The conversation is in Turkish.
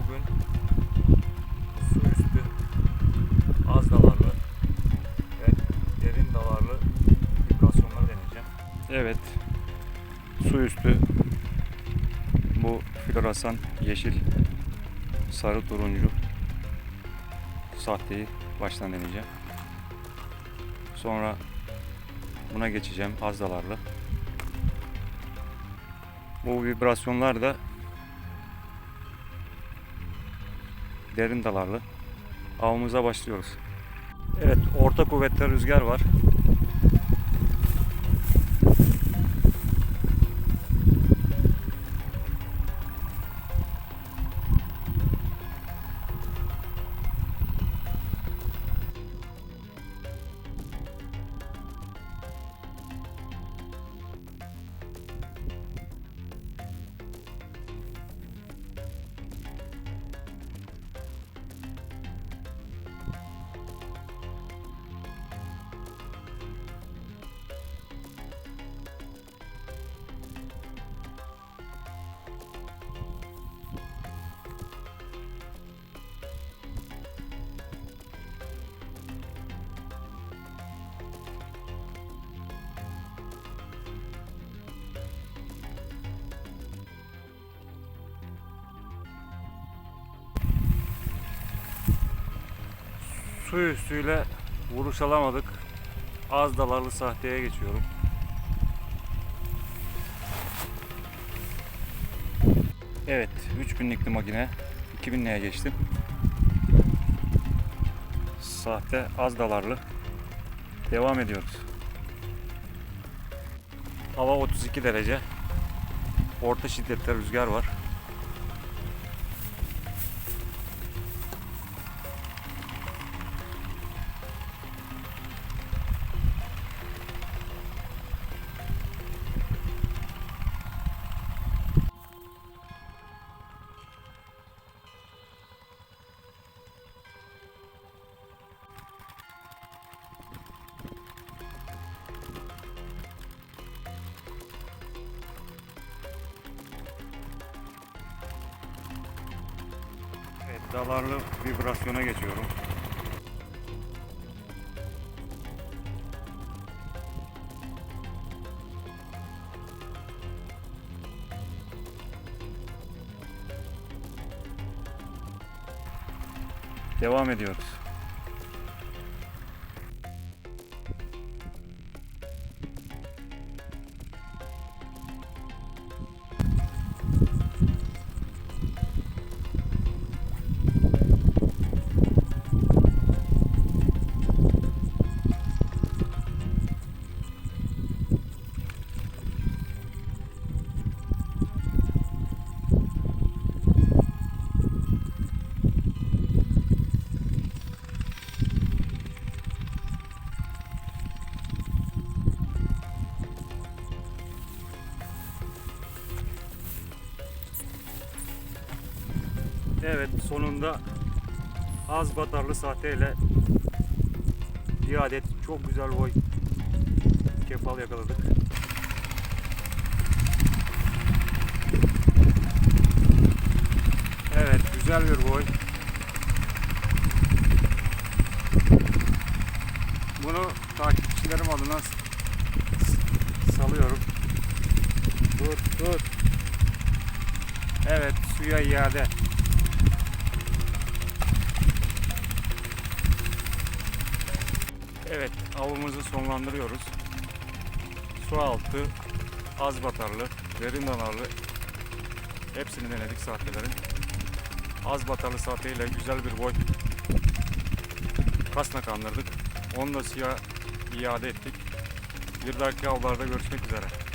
Bugün su üstü az dalarlı ve derin dalarlı vibrasyonları deneyeceğim. Evet. Su üstü bu floresan yeşil, sarı turuncu sahteyi baştan deneyeceğim. Sonra buna geçeceğim az dalarlı. Bu vibrasyonlar da derin dalarlı. Avımıza başlıyoruz. Evet, orta kuvvetli rüzgar var. Su üstüyle vuruş alamadık. Az dalarlı sahteye geçiyorum. Evet, 3000'likli makine 2000'liğe geçtim. Sahte az dalarlı. Devam ediyoruz. Hava 32 derece. Orta şiddette rüzgar var. Dalarlı vibrasyona geçiyorum. Devam ediyoruz. Evet sonunda az batarlı sahteyle bir adet çok güzel boy kefal yakaladık. Evet güzel bir boy. Bunu takipçilerim adına salıyorum. Dur dur. Evet suya iade. Avımızı sonlandırıyoruz. Su altı, az batarlı, derin danarlı hepsini denedik sahtelerin. Az batarlı sahteyle güzel bir boy kasna kandırdık. Onu da suya iade ettik. Bir dahaki avlarda görüşmek üzere.